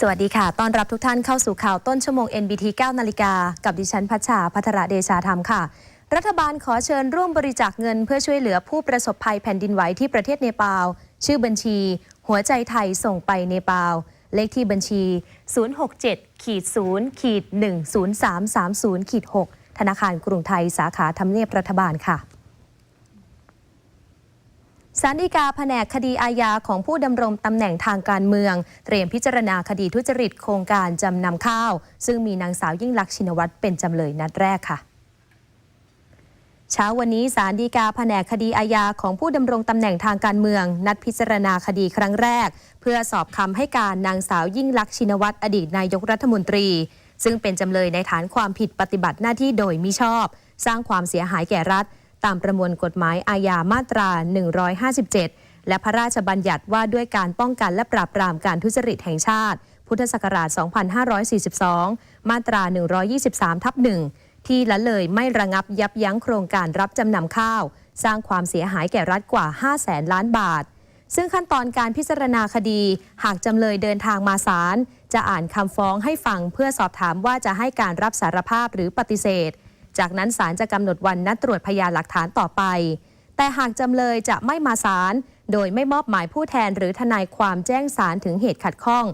สวัสดีค่ะ ต้อนรับทุกท่านเข้าสู่ข่าวต้นชั่วโมง NBT 9 นาฬิกา กับดิฉันพัชชาพัทระเดชาธรรมค่ะ รัฐบาลขอเชิญร่วมบริจาคเงินเพื่อช่วยเหลือผู้ประสบภัยแผ่นดินไหวที่ประเทศเนปาล ชื่อบัญชี หัวใจไทยส่งไปเนปาล เลขที่บัญชี 067ขีด0ขีด10330ขีด6ธนาคารกรุงไทยสาขาทำเนียบรัฐบาลค่ะ สารดีกาแผนกคดีอาญาของผู้ดำรงตำแหน่งทางการเมือง เตรียมพิจารณาคดีทุจริตโครงการจำนำข้าว ซึ่งมีนางสาวยิ่งลักษณ์ชินวัตรเป็นจำเลยนัดแรกค่ะเช้าวันนี้สารดีกาแผนกคดีอาญาของผู้ดำรงตำแหน่งทางการเมือง นัดพิจารณาคดีครั้งแรก เพื่อสอบคำให้การนางสาวยิ่งลักษณ์ชินวัตรอดีตนายกรัฐมนตรี ซึ่งเป็นจำเลยในฐานความผิดปฏิบัติหน้าที่โดยมิชอบ สร้างความเสียหายแก่รัฐ ตามประมวลกฎหมายอาญามาตรา 157 และพระราชบัญญัติว่าด้วยการป้องกันและปราบปรามการทุจริตแห่งชาติ พุทธศักราช 2542 มาตรา 123 ทับ1ที่ละเลยไม่ระงับยับยั้งโครงการรับจำนำข้าว สร้างความเสียหายแก่รัฐกว่า5แสนล้านบาท ซึ่งขั้นตอนการพิจารณาคดี หากจำเลยเดินทางมาศาลจะอ่านคำฟ้องให้ฟังเพื่อสอบถามว่าจะให้การรับสารภาพหรือปฏิเสธ จากนั้นศาลจะกำหนดวันนัดตรวจพยานหลักฐานต่อไป แต่หากจำเลยจะไม่มาศาลโดยไม่มอบหมายผู้แทนหรือทนายความแจ้งศาลถึงเหตุขัดข้อง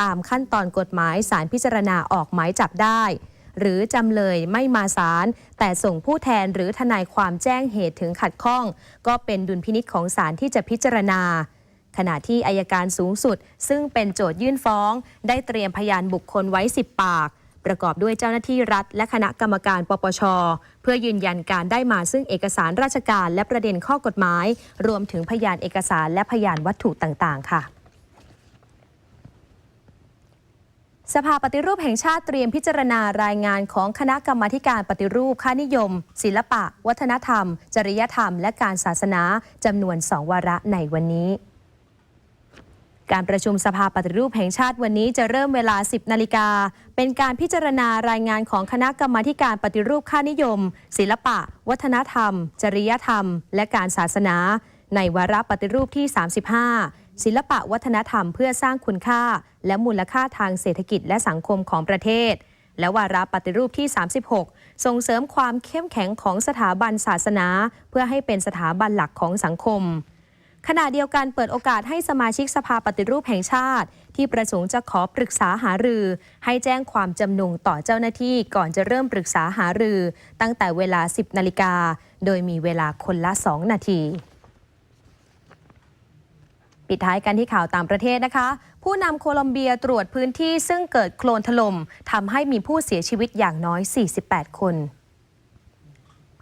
ตามขั้นตอนกฎหมายศาลพิจารณาออกหมายจับได้ หรือจำเลยไม่มาศาลแต่ส่งผู้แทนหรือทนายความแจ้งเหตุถึงขัดข้อง ก็เป็นดุลพินิษของศาลที่จะพิจารณาขณะที่อายการสูงสุด ซึ่งเป็นโจทยื่นฟ้อง ได้เตรียมพยานบุคคลไว้ 10 ปาก ประกอบด้วยเจ้าหน้าที่รัฐ และคณะกรรมการปปช เพื่อยืนยันการได้มาซึ่งเอกสารราชการและประเด็นข้อกฎหมาย รวมถึงพยานเอกสารและพยานวัตถุต่าง ๆ ค่ะสภาปฏิรูปแห่งชาติเตรียมพิจารณารายงานของคณะกรรมาการปฏิรูปค่านิยม ศิลปะ วัฒนธรรม จริยธรรม และการศาสนาจำนวนสองวาระในวันนี้ การประชุมสภาปฏิรูปแห่งชาติวันนี้จะเริ่มเวลา 10 นาฬิกา เป็นการพิจารณารายงานของคณะกรรมาการปฏิรูปค่านิยม ศิลปะ วัฒนธรรม จริยธรรม และการศาสนา ในวาระปฏิรูปที่ 35 ศิลปะวัฒนธรรมเพื่อสร้างคุณค่า และมูลค่าทางเศรษฐกิจและสังคมของประเทศ และวาระปฏิรูปที่ 36 ส่งเสริมความเข้มแข็งของสถาบันศาสนา เพื่อให้เป็นสถาบันหลักของสังคม ขณะเดียวกันเปิดโอกาสให้สมาชิกสภาปฏิรูปแห่งชาติ ที่ประสงค์จะขอปรึกษาหารือ ให้แจ้งความจำนงต่อเจ้าหน้าที่ก่อนจะเริ่มปรึกษาหารือ ตั้งแต่เวลา 10 นาฬิกา โดยมีเวลาคนละ 2 นาที ปิดท้ายกันที่ข่าวต่างประเทศนะคะ ผู้นำโคลอมเบียตรวจพื้นที่ซึ่งเกิดโคลนถล่มทำให้มีผู้เสียชีวิตอย่างน้อย 48 คน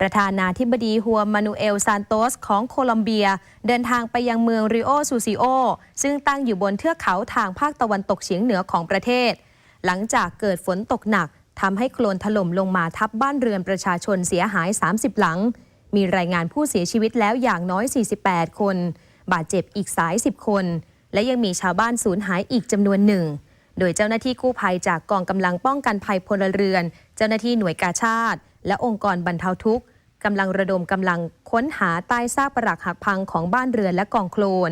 ประธานาธิบดีฮัวมานูเอลซานโตสของโคลอมเบีย เดินทางไปยังเมืองริโอซูซิโอซึ่งตั้งอยู่บนเทือกเขาทางภาคตะวันตกเฉียงเหนือของประเทศ หลังจากเกิดฝนตกหนักทำให้โคลนถล่มลงมาทับบ้านเรือนประชาชนเสียหาย 30 หลัง มีรายงานผู้เสียชีวิตแล้วอย่างน้อย 48 คน บาดเจ็บอีกสาย 10 คน และยังมีชาวบ้านสูญหายอีกจำนวนหนึ่ง โดยเจ้าหน้าที่กู้ภัยจากกองกำลังป้องกันภัยพลเรือน เจ้าหน้าที่หน่วยกาชาติ และองค์กรบรรเทาทุกข์ กำลังระดมกำลังค้นหาใต้ซากปรักหักพังของบ้านเรือนและกองโคลน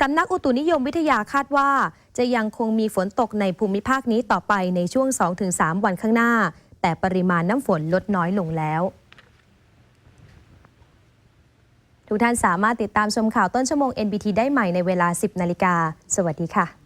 สำนักอุตุนิยมวิทยาคาดว่า จะยังคงมีฝนตกในภูมิภาคนี้ต่อไปในช่วง 2-3 วันข้างหน้า แต่ปริมาณน้ำฝนลดน้อยลงแล้ว ทุกท่านสามารถติดตามชมข่าวต้นชั่วโมง NBT ได้ใหม่ในเวลา 10 นาฬิกา สวัสดีค่ะ